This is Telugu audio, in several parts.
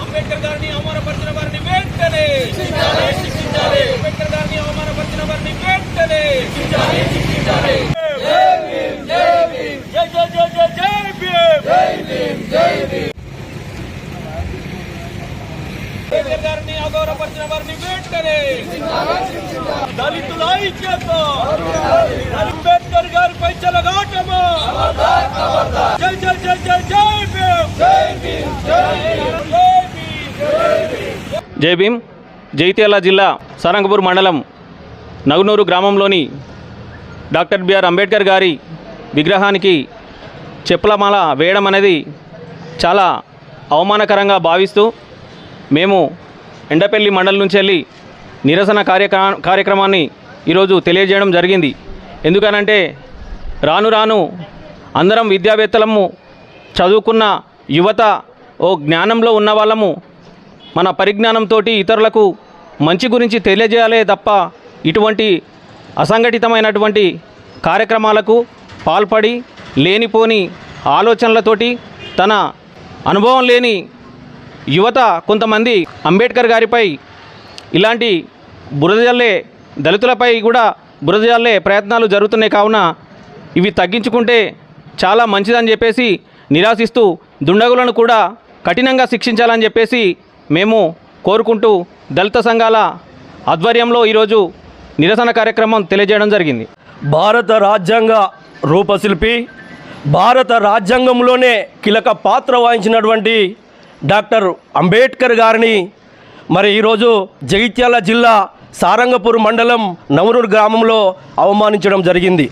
అంబేద్కర్ గారిని అవమానపరిచిన వారిని వెంటనే అంబేద్కర్ గారిని అవమానపరిచిన వారిని వెంటనే జై జై జై జై జై భీమ్ అంబేద్కర్ గారిని అగౌరవపరిచిన వారిని వెంటనే దళితుల ఐక్యత అంబేద్కర్ గారిపై చెలగాటమా జై జై జై జై జై భీమ్ జై భీమ్ జైత్యాల జిల్లా సారంగపూర్ మండలం నగునూరు గ్రామంలోని డాక్టర్ బిఆర్ అంబేద్కర్ గారి విగ్రహానికి చెప్పులమాల వేయడం అనేది చాలా అవమానకరంగా భావిస్తూ మేము ఎండపల్లి మండలం నుంచి వెళ్ళి నిరసన కార్యక్ర కార్యక్రమాన్ని ఈరోజు తెలియజేయడం జరిగింది. ఎందుకనంటే రాను రాను అందరం విద్యావేత్తలము చదువుకున్న యువత ఓ జ్ఞానంలో ఉన్న వాళ్ళము మన పరిజ్ఞానంతో ఇతరులకు మంచి గురించి తెలియజేయాలే తప్ప ఇటువంటి అసంఘటితమైనటువంటి కార్యక్రమాలకు పాల్పడి లేనిపోని ఆలోచనలతోటి తన అనుభవం లేని యువత కొంతమంది అంబేద్కర్ గారిపై ఇలాంటి బురదజల్లే దళితులపై కూడా బురదజల్లే ప్రయత్నాలు జరుగుతున్నాయి కావున ఇవి తగ్గించుకుంటే చాలా మంచిదని చెప్పేసి నిరాశిస్తూ దుండగులను కూడా కఠినంగా శిక్షించాలని చెప్పేసి మేము కోరుకుంటూ దళిత సంఘాల ఆధ్వర్యంలో ఈరోజు నిరసన కార్యక్రమం తెలియజేయడం జరిగింది. భారత రాజ్యాంగ రూపశిల్పి భారత రాజ్యాంగంలోనే కీలక పాత్ర వహించినటువంటి డాక్టర్ అంబేద్కర్ గారిని మరి ఈరోజు జగిత్యాల జిల్లా సారంగపూర్ మండలం నవరూరు గ్రామంలో అవమానించడం జరిగింది.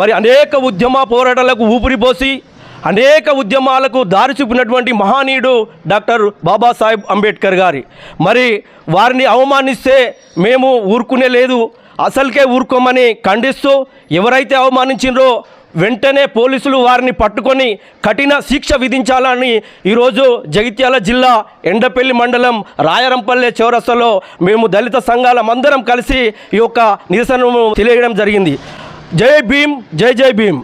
మరి అనేక ఉద్యమ పోరాటాలకు ఊపిరిపోసి అనేక ఉద్యమాలకు దారి చూపినటువంటి మహానీయుడు డాక్టర్ బాబాసాహెబ్ అంబేద్కర్ గారి. మరి వారిని అవమానిస్తే మేము ఊరుకునే లేదు అసలుకే ఊరుకోమని ఖండిస్తూ ఎవరైతే అవమానించిండ్రో వెంటనే పోలీసులు వారిని పట్టుకొని కఠిన శిక్ష విధించాలని ఈరోజు జగిత్యాల జిల్లా ఎండపల్లి మండలం రాయరంపల్లె చౌరస్తలో మేము దళిత సంఘాలమందరం కలిసి ఈ యొక్క నిరసనను తెలియడం జరిగింది. జై భీమ్ జై జై భీమ్.